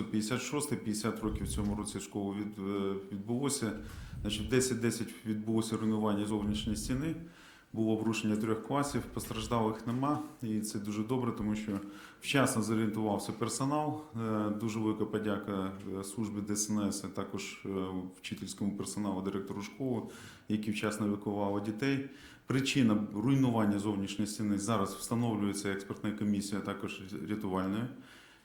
1956, 50 років в цьому році школи від, е, відбулося. Значить, в 10-10 відбулося руйнування зовнішньої стіни. Було обрушення трьох класів, постраждалих нема, і це дуже добре, тому що вчасно зорієнтувався персонал. Е, Дуже велика подяка е, службі ДСНС, а також вчительському персоналу, директору школи, які вчасно евакували дітей. Причина руйнування зовнішньої стіни зараз встановлюється експертна комісія, а також рятувальною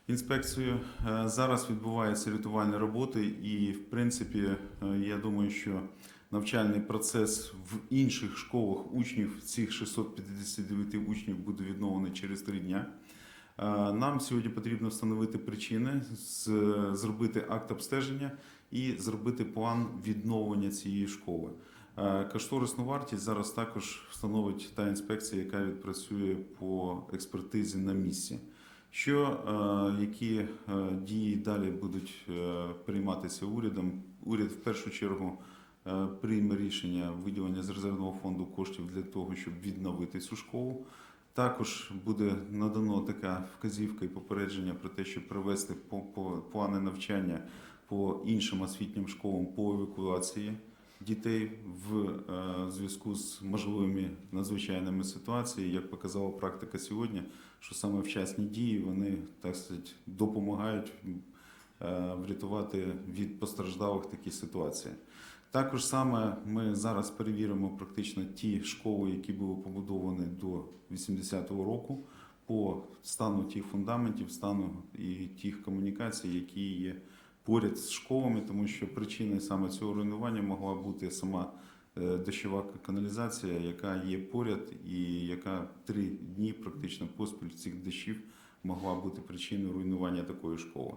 інспекцією. Е, Зараз відбуваються рятувальні роботи, і в принципі, е, я думаю, що навчальний процес в інших школах учнів, цих 659 учнів, буде відновлений через три дня. Е, Нам сьогодні потрібно встановити причини, зробити акт обстеження і зробити план відновлення цієї школи. Кошторисну вартість зараз також встановить та інспекція, яка відпрацює по експертизі на місці. Що е, які е, дії далі будуть е, прийматися урядом? Уряд в першу чергу прийме рішення виділення з резервного фонду коштів для того, щоб відновити цю школу. Також буде надано така вказівка і попередження про те, щоб провести по плани навчання по іншим освітнім школам по евакуації дітей в е, зв'язку з можливими надзвичайними ситуаціями, як показала практика сьогодні, що саме вчасні дії вони так сказати, допомагають е, врятувати від постраждалих такі ситуації. Також саме ми зараз перевіримо практично ті школи, які були побудовані до 80-го року, по стану тих фундаментів, стану і тих комунікацій, які є поряд з школами, тому що причиною саме цього руйнування могла бути сама е, дощова каналізація, яка є поряд, і яка три дні практично поспіль цих дощів могла бути причиною руйнування такої школи.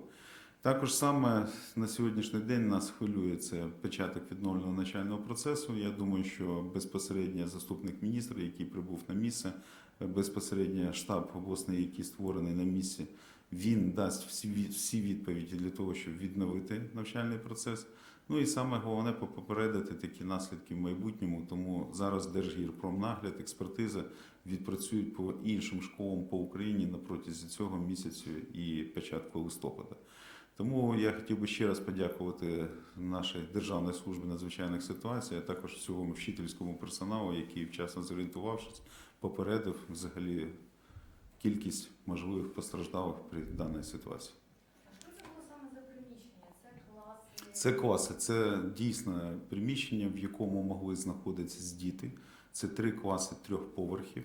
Також саме на сьогоднішній день нас хвилює це початок відновлення навчального процесу. Я думаю, що безпосередньо заступник міністра, який прибув на місце, безпосередньо штаб обласний, який створений на місці, він дасть всі, всі відповіді для того, щоб відновити навчальний процес. Ну і саме головне попередити такі наслідки в майбутньому. Тому зараз Держгірпромнагляд, експертиза відпрацюють по іншим школам по Україні на протязі цього місяцю і початку листопада. Тому я хотів би ще раз подякувати нашій Державній службі надзвичайних ситуацій, а також цілому вчительському персоналу, який вчасно зорієнтувавшись, попередив взагалі кількість можливих постраждалих при даній ситуації. А що це було саме за приміщення? Це класи? Це класи, це дійсно приміщення, в якому могли знаходитися діти. Це три класи трьох поверхів.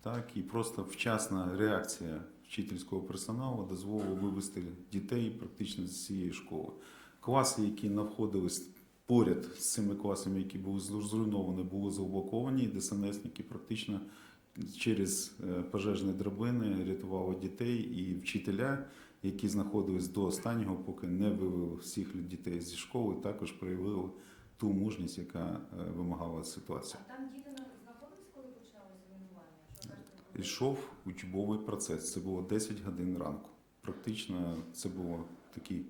Так, і просто вчасна реакція вчительського персоналу дозволила вивести дітей практично з цієї школи. Класи, які знаходились поряд з цими класами, які були зруйновані, були заблоковані, і ДСНСники практично через е, пожежні драбини рятували дітей і вчителя, які знаходились до останнього, поки не вивели всіх дітей зі школи, також проявили ту мужність, яка е, вимагала ситуація. А там діти на- знаходились, коли почалось руйнування? Йшов учбовий процес. Це було 10 годин ранку. Практично це було такий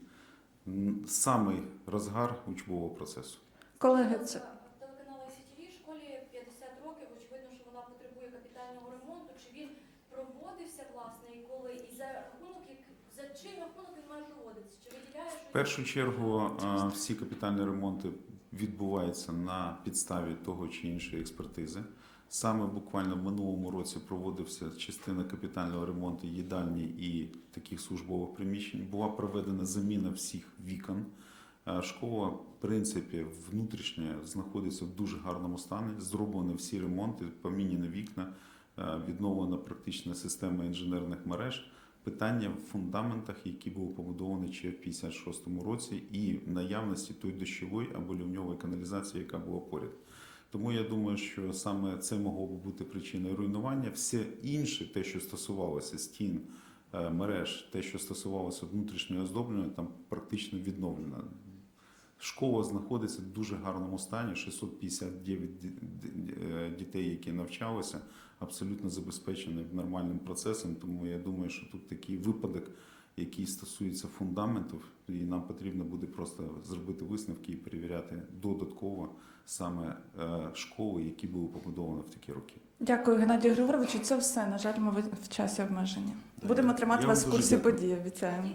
самий розгар учбового процесу. Колеги, це Телеканал ICTV школі 50 років, очевидно, що вона потребує капітального ремонту. Чи він проводився, власне, і коли? І за рахунок, як за чий рахунок він має проводитися? Чи виділяє щось? В першу чергу всі капітальні ремонти відбуваються на підставі того чи іншої експертизи. Саме буквально в минулому році проводився частина капітального ремонту їдальні і таких службових приміщень. Була проведена заміна всіх вікон. Школа, в принципі, внутрішня знаходиться в дуже гарному стані. Зроблені всі ремонти, поміняні вікна, відновлена практична система інженерних мереж. Питання в фундаментах, які були побудовані ще в 56-му році, і наявності той дощової або лівньової каналізації, яка була поряд. Тому я думаю, що саме це могло би бути причиною руйнування. Все інше, те, що стосувалося стін, е, мереж, те, що стосувалося внутрішнього оздоблення, там практично відновлено. Школа знаходиться в дуже гарному стані. 659 ді- ді- е, дітей, які навчалися, абсолютно забезпечені нормальним процесом. Тому я думаю, що тут такий випадок, який стосується фундаментів, і нам потрібно буде просто зробити висновки і перевіряти додатково саме е, школи, які були побудовані в такі роки. дякую, Геннадію Григоровичу. Це все. На жаль, ми в- часі обмежені. Будемо тримати вам вас в курсі подій, обіцяємо.